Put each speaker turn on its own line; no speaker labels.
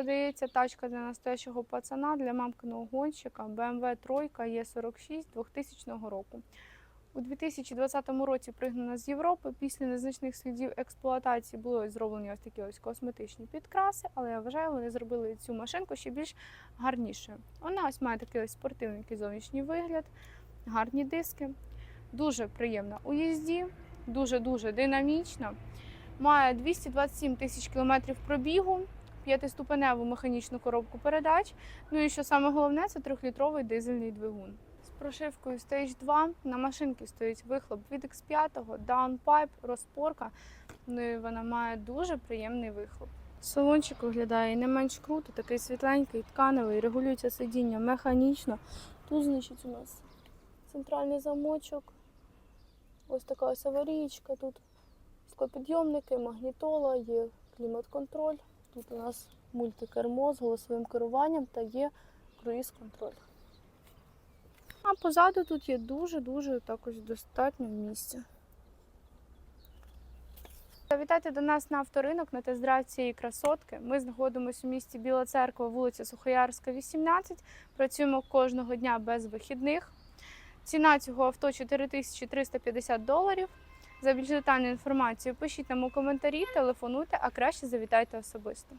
продається тачка для настоящого пацана, для мамкиного гонщика BMW 3 Е46 2000 року. У 2020 році пригнана з Європи. Після незначних слідів експлуатації були зроблені ось такі ось косметичні підкраси, але я вважаю, вони зробили цю машинку ще більш гарнішою. Вона ось має такий ось спортивний зовнішній вигляд, гарні диски, дуже приємна у їзді, дуже-дуже динамічна. Має 227 тисяч кілометрів пробігу, п'ятиступеневу механічну коробку передач. Ну і що саме головне, це трьохлітровий дизельний двигун. З прошивкою Stage 2 на машинці стоїть вихлоп від X5, Downpipe, розпорка. Ну і вона має дуже приємний вихлоп. Салончик виглядає не менш круто, такий світленький, тканевий, регулюється сидіння механічно. Тут, значить, у нас центральний замочок. Ось така ось аварійка. Тут склопідйомники, магнітола, є клімат-контроль. Тут у нас мультикермо з голосовим керуванням та є круїз-контроль. А позаду тут є дуже-дуже також достатньо місця. Завітайте до нас на авторинок на тест-драйв цієї красотки. Ми знаходимося у місті Біла Церква, вулиця Сухоярська, 18. Працюємо кожного дня без вихідних. Ціна цього авто 4350 доларів. За більш детальну інформацію пишіть нам у коментарі, телефонуйте, а краще завітайте особисто.